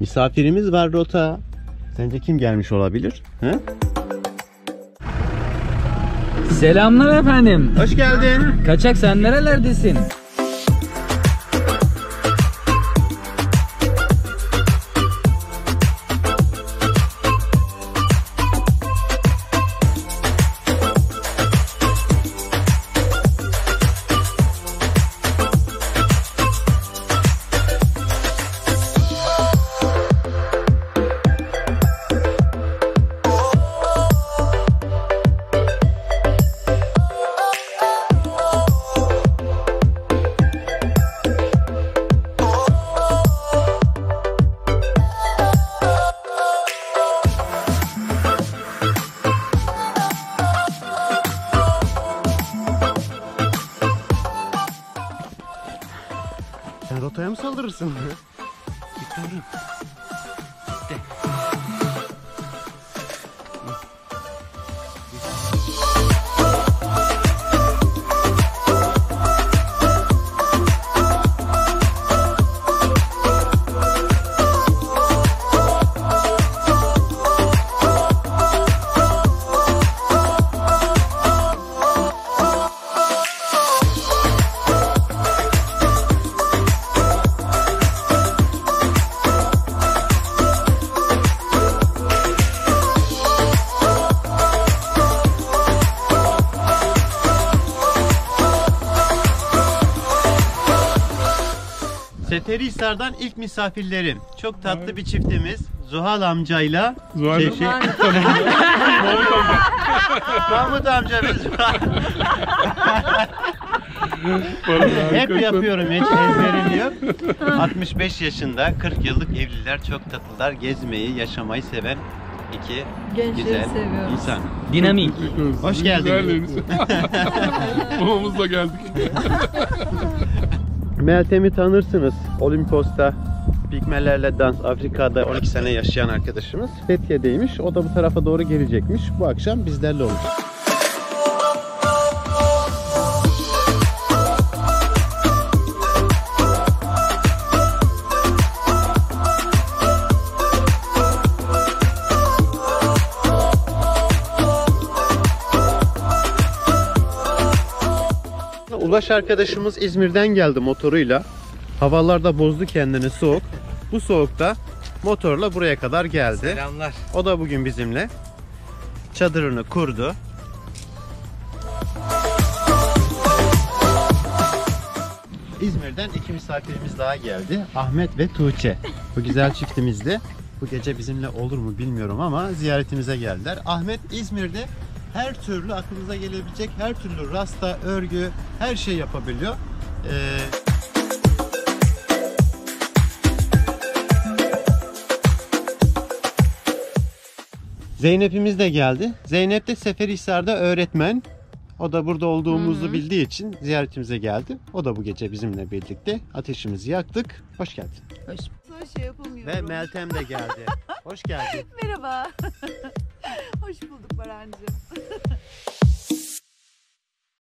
Misafirimiz var rota. Sence kim gelmiş olabilir? He? Selamlar efendim. Hoş geldin. Kaçak sen nerelerdesin? Sen rotaya mı saldırırsın? Victor'um. Seferihisar'dan ilk misafirlerim. Çok tatlı bir çiftimiz. Zuhal amcayla Zuhal şey, şey, Mahmut amca ve Zuhal. Hep yapıyorum hiç ezberim yok. 65 yaşında 40 yıllık evliler çok tatlılar. Gezmeyi, yaşamayı seven iki Gençleri güzel seviyoruz. insan. Dinamik. Hoş geldiniz. Babamızla geldik. Meltem'i tanırsınız. Olimpos'ta Pigmelerle dans Afrika'da 12 sene yaşayan arkadaşımız. Fethiye'deymiş. O da bu tarafa doğru gelecekmiş. Bu akşam bizlerle olacak. Ulaş arkadaşımız İzmir'den geldi motoruyla. Havalarda bozdu kendini soğuk. Bu soğukta motorla buraya kadar geldi. Selamlar. O da bugün bizimle. Çadırını kurdu. İzmir'den iki misafirimiz daha geldi. Ahmet ve Tuğçe. Bu güzel çiftimizde. Bu gece bizimle olur mu bilmiyorum ama ziyaretimize geldiler. Ahmet İzmir'de her türlü aklınıza gelebilecek her türlü rasta, örgü, her şey yapabiliyor. Ee, Zeynep'imiz de geldi. Zeynep de Seferihisar'da öğretmen. O da burada olduğumuzu bildiği için ziyaretimize geldi. O da bu gece bizimle birlikte. Ateşimizi yaktık. Hoş geldin. Sonra şey yapamıyorum. Ve Meltem de geldi. Hoş geldin. Merhaba. Hoş bulduk Barancığım.